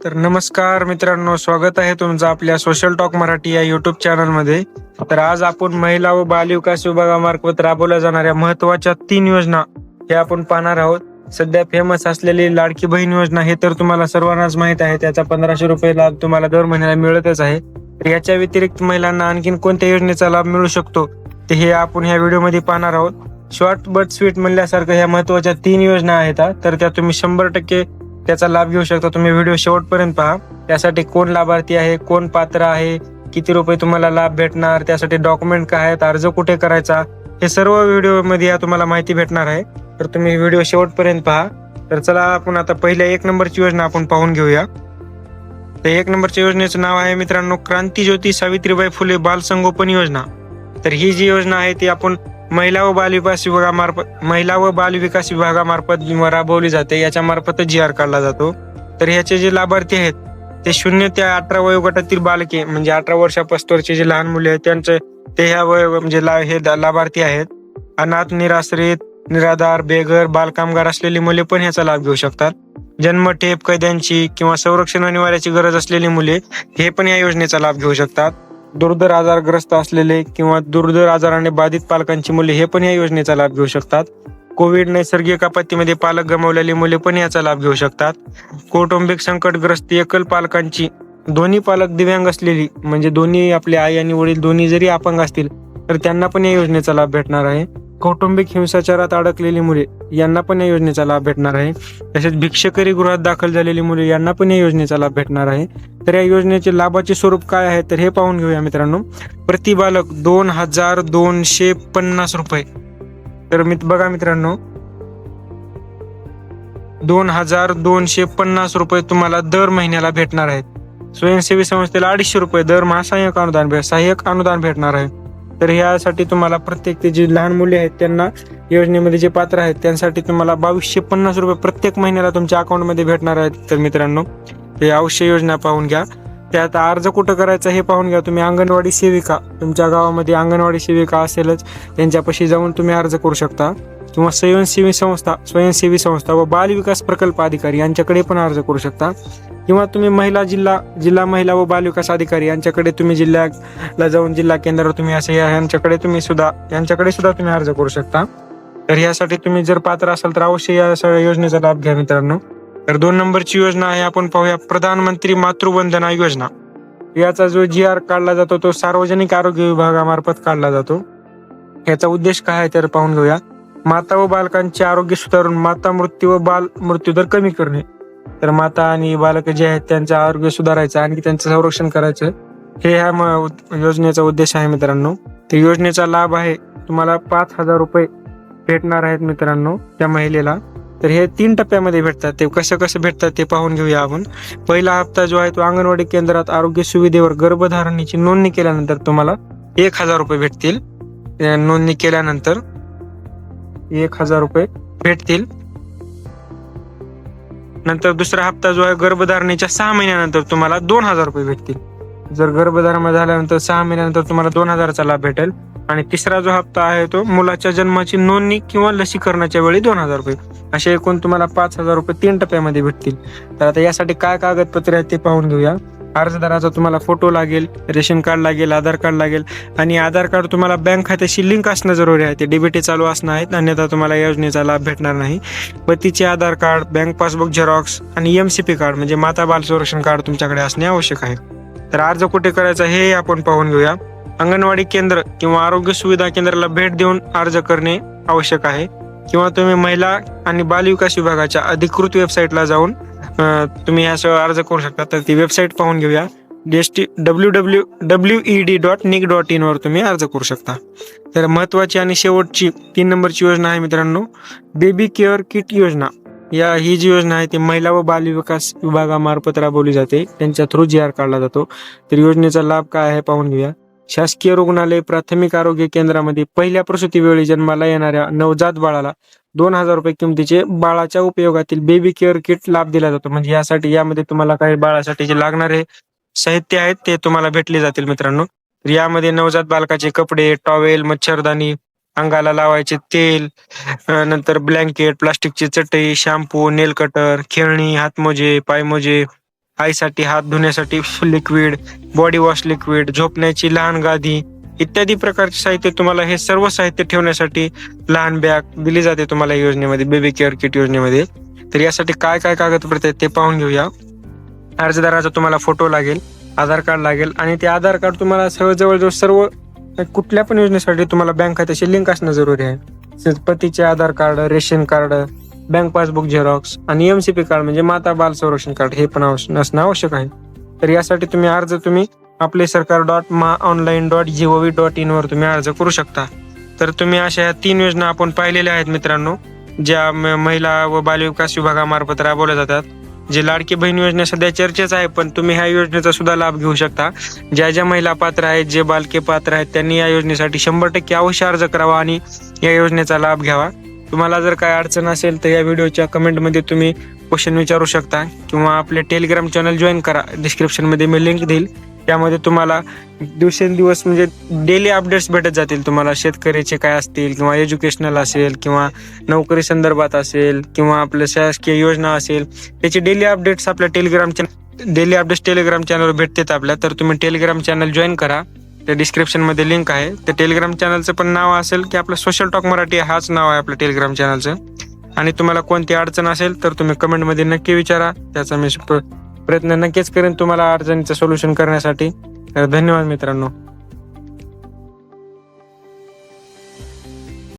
तर नमस्कार मित्रांनो स्वागत आहे तुमचं आपल्या सोशल टॉक मराठी या युट्यूब चॅनलमध्ये तर आज आपण महिला व बालविकास विभागामार्फत राबवल्या जाणाऱ्या महत्त्वाच्या तीन योजना हे आपण पाहणार आहोत. सध्या फेमस असलेली लाडकी बहीण योजना हे तर तुम्हाला सर्वांनाच माहीत आहे. त्याचा पंधराशे रुपये लाभ तुम्हाला दर महिन्याला मिळतच आहे. तर याच्या व्यतिरिक्त महिलांना आणखीन कोणत्या योजनेचा लाभ मिळू शकतो? ते हे आपण ह्या व्हिडिओमध्ये पाहणार आहोत. शॉर्ट बट स्वीट म्हणल्यासारखं ह्या महत्त्वाच्या तीन योजना आहेत तर त्या तुम्ही शंभर टक्के त्याचा लाभ घेऊ शकता. तुम्ही व्हिडिओ शेवटपर्यंत पहा. त्यासाठी कोण लाभार्थी आहे कोण पात्र आहे किती रुपये तुम्हाला लाभ भेटणार त्यासाठी डॉक्युमेंट काय आहेत अर्ज कुठे करायचा हे सर्व व्हिडिओमध्ये या तुम्हाला माहिती भेटणार आहे. तर तुम्ही व्हिडिओ शेवटपर्यंत पहा. तर चला आपण आता पहिल्या एक नंबरची योजना आपण पाहून घेऊया. तर एक नंबरच्या योजनेचं नाव आहे मित्रांनो क्रांती ज्योती सावित्रीबाई फुले बाल संगोपन योजना. तर ही जी योजना आहे ती आपण महिला व बालविकास विभागामार्फत महिला व बालविकास विभागामार्फत राबवली जाते. याच्यामार्फतच जी आर काढला जातो. तर ह्याचे जे लाभार्थी आहेत ते शून्य ते अठरा वयोगटातील बालके म्हणजे अठरा वर्षापासूनचे जे लहान मुले आहेत त्यांचे ते ह्या वय म्हणजे ला- हे लाभार्थी आहेत. अनाथ निराश्रित निराधार बेघर बालकामगार असलेली मुले पण ह्याचा लाभ घेऊ शकतात. जन्मठेप कैद्यांची किंवा संरक्षण अनिवार्याची गरज असलेली मुले हे पण या योजनेचा लाभ घेऊ शकतात. दुर्धर आजारग्रस्त असलेले किंवा दुर्धर आजाराने बाधित पालकांची मुले हे पण या योजनेचा लाभ घेऊ शकतात. कोविड नैसर्गिक आपत्तीमध्ये पालक गमावलेली मुले पण याचा लाभ घेऊ शकतात. कौटुंबिक संकटग्रस्त एकल पालकांची दोन्ही पालक दिव्यांग असलेली म्हणजे दोन्ही आपले आई आणि वडील दोन्ही जरी अपंग असतील तर त्यांना पण या योजनेचा लाभ भेटणार आहे. कौटुंबिक हिंसाचारात अडकलेली मुले यांना पण या योजनेचा लाभ भेटणार आहे. तसेच भिक्षकरी गृहात दाखल झालेली मुले यांना पण या योजनेचा लाभ भेटणार आहे. तर या योजनेचे लाभाचे स्वरूप काय आहे तर हे पाहून घेऊया मित्रांनो. प्रति बालक दोन हजार दोनशे पन्नास रुपये. तर मी बघा मित्रांनो. दोन हजार दोनशे पन्नास रुपये तुम्हाला दर महिन्याला भेटणार आहेत. स्वयंसेवी संस्थेला अडीचशे रुपये दरमहा सहाय्यक अनुदान भेट सहाय्यक अनुदान भेटणार आहे. तर ह्यासाठी तुम्हाला प्रत्येक ते जे लहान मुले आहेत त्यांना योजनेमध्ये जे पात्र आहेत त्यांसाठी तुम्हाला बावीसशे पन्नास रुपये प्रत्येक महिन्याला तुमच्या अकाउंटमध्ये भेटणार आहेत तर मित्रांनो हे अवश्य योजना पाहून घ्या. त्यात अर्ज कुठं करायचा हे पाहून घ्या. तुम्ही अंगणवाडी सेविका तुमच्या गावामध्ये अंगणवाडी सेविका असेलच त्यांच्यापाशी जाऊन तुम्ही अर्ज करू शकता. किंवा स्वयंसेवी संस्था स्वयंसेवी संस्था व बाल विकास प्रकल्प अधिकारी यांच्याकडे पण अर्ज करू शकता. किंवा तुम्ही महिला जिल्हा जिल्हा महिला व बाल विकास अधिकारी यांच्याकडे तुम्ही जिल्ह्याला जाऊन जिल्हा केंद्रावर तुम्ही असे यांच्याकडे तुम्ही सुद्धा यांच्याकडे सुद्धा तुम्ही अर्ज करू शकता. तर यासाठी तुम्ही जर पात्र असाल तर अवश्य या सगळ्या योजनेचा लाभ घ्या मित्रांनो. तर दोन नंबरची योजना आहे आपण पाहूया प्रधानमंत्री मातृवंदना योजना. याचा जो जी आर काढला जातो तो सार्वजनिक आरोग्य विभागामार्फत काढला जातो. याचा उद्देश काय आहे तर पाहून घेऊया. माता व बालकांचे आरोग्य सुधारून माता मृत्यू व बाल मृत्यू दर कमी करणे. तर माता आणि बालक जे आहेत त्यांचं आरोग्य सुधारायचं आणि त्यांचं संरक्षण करायचं हे ह्या म- योजनेचा उद्देश आहे मित्रांनो. त्या योजनेचा लाभ आहे तुम्हाला पाच हजार रुपये भेटणार आहेत मित्रांनो त्या महिलेला. तर हे तीन टप्प्यामध्ये भेटतात ते कसं कसं भेटतात ते पाहून घेऊया आपण. पहिला हप्ता जो आहे तो अंगणवाडी केंद्रात आरोग्य सुविधेवर गर्भधारणेची नोंदणी केल्यानंतर तुम्हाला एक हजार रुपये भेटतील. नोंदणी केल्यानंतर एक हजार रुपये भेटतील. नंतर दुसरा हप्ता जो आहे गर्भधारणेच्या सहा महिन्यानंतर तुम्हाला दोन हजार रुपये भेटतील. जर गर्भधारणा झाल्यानंतर सहा महिन्यानंतर तुम्हाला दोन हजाराचा लाभ भेटेल. आणि तिसरा जो हप्ता आहे तो मुलाच्या जन्माची नोंदणी किंवा लसीकरणाच्या वेळी दोन हजार रुपये. असे एकूण तुम्हाला पाच हजार रुपये तीन टप्प्यामध्ये भेटतील. तर आता यासाठी काय कागदपत्रे आहेत ते पाहून घेऊया. अर्जदाराचा तुम्हाला फोटो लागेल रेशन कार्ड लागेल आधार कार्ड लागेल आणि आधार कार्ड तुम्हाला बँक खात्याशी लिंक असणं जरुरी आहे. ते डीबीटी चालू असणं आहेत अन्यथा तुम्हाला योजनेचा लाभ भेटणार नाही. पतीचे Aadhaar card bank passbook xerox आणि यम सी पी कार्ड म्हणजे माता बाल संरक्षण कार्ड तुमच्याकडे असणे आवश्यक आहे. तर अर्ज कुठे करायचा हे आपण पाहून घेऊया. अंगणवाडी केंद्र किंवा आरोग्य सुविधा केंद्राला भेट देऊन अर्ज करणे आवश्यक आहे. किंवा तुम्ही महिला आणि बालविकास विभागाच्या अधिकृत वेबसाईटला जाऊन तुम्ही यासह अर्ज करू शकता. तर ती वेबसाईट पाहून घेऊया. S T W W W E D dot nic dot इनवर तुम्ही अर्ज करू शकता. तर महत्त्वाची आणि शेवटची तीन नंबरची योजना आहे मित्रांनो. बेबी केअर किट योजना. या ही जी योजना आहे ती महिला व बाल विकास विभागामार्फत राबवली जाते. त्यांच्या थ्रू जी आर काढला जातो. तर योजनेचा लाभ काय आहे पाहून घेऊया. शासकीय रुग्णालय प्राथमिक आरोग्य केंद्रामध्ये पहिल्या प्रसूतीवेळी जन्माला येणाऱ्या नवजात बाळाला दोन हजार रुपये किमतीचे बाळाच्या उपयोगातील बेबी केअर किट लाभ दिला जातो. म्हणजे यासाठी यामध्ये तुम्हाला काही बाळासाठी जे लागणारे साहित्य आहेत ते तुम्हाला भेटले जातील मित्रांनो. तर यामध्ये नवजात बालकाचे कपडे टॉवेल मच्छरदाणी अंगाला लावायचे तेल नंतर ब्लँकेट प्लास्टिकची चटई शॅम्पू नेल कटर खेळणी हातमोजे पायमोजे आईसाठी हात धुण्यासाठी लिक्विड बॉडी वॉश लिक्विड झोपण्याची लहान गादी इत्यादी प्रकारचे साहित्य तुम्हाला हे सर्व साहित्य ठेवण्यासाठी लहान बॅग दिली जाते तुम्हाला या योजनेमध्ये बेबी केअर किट योजनेमध्ये. तर यासाठी काय काय कागदपत्र आहेत ते पाहून घेऊया. अर्जदाराचा तुम्हाला फोटो लागेल आधार कार्ड लागेल आणि ते आधार कार्ड तुम्हाला सर्व जवळजवळ सर्व कुठल्या पण योजनेसाठी तुम्हाला बँक खात्याची लिंक असणं जरुरी आहे. तसेच पतीचे Aadhaar card ration card bank passbook xerox आणि एमसीपी कार्ड म्हणजे माता बाल संरक्षण कार्ड हे पण आवश्यक असणं आवश्यक आहे. तर यासाठी तुम्ही अर्ज तुम्ही Aaple Sarkar dot Maha online dot G O V dot in वर तुम्ही अर्ज करू शकता. तर तुम्ही अशा या तीन योजना आपण पाहिलेल्या आहेत मित्रांनो ज्या म- महिला व बालविकास विभागामार्फत राबवल्या जातात. जे लाडकी बहीण योजना सध्या चर्चेच आहे पण तुम्ही ह्या योजनेचा सुद्धा लाभ घेऊ शकता. ज्या ज्या महिला पात्र आहेत जे बालके पात्र आहेत त्यांनी या योजनेसाठी शंभर टक्के अवश्य अर्ज करावा आणि या योजनेचा लाभ घ्यावा. तुम्हाला जर काय अडचण असेल तर या व्हिडिओच्या कमेंटमध्ये तुम्ही क्वेश्चन विचारू शकता किंवा आपले टेलिग्राम चॅनल जॉईन करा. डिस्क्रिप्शनमध्ये मी लिंक देईल. त्यामध्ये तुम्हाला दिवसेंदिवस म्हणजे डेली अपडेट्स भेटत जातील. तुम्हाला शेतकऱ्याचे काय असतील किंवा एज्युकेशनल असेल किंवा नोकरी संदर्भात असेल किंवा आपल्या शासकीय योजना असेल त्याचे डेली अपडेट्स आपल्या Telegram channel daily updates Telegram चॅनलवर भेटतात आपल्या. तर तुम्ही टेलिग्राम चॅनल जॉईन करा. त्या डिस्क्रिप्शनमध्ये लिंक आहे. तर टेलिग्राम चॅनलचं पण नाव असेल की आपलं सोशल टॉक मराठी हाच नाव आहे आपल्या टेलिग्राम चॅनलचं आणि तुम्हाला कोणती अडचण असेल तर तुम्ही कमेंटमध्ये नक्की विचारा. त्याचा मी प्रयत्न नक्कीच करेन तुम्हाला अडचणीचं सोल्युशन करण्यासाठी. तर धन्यवाद मित्रांनो.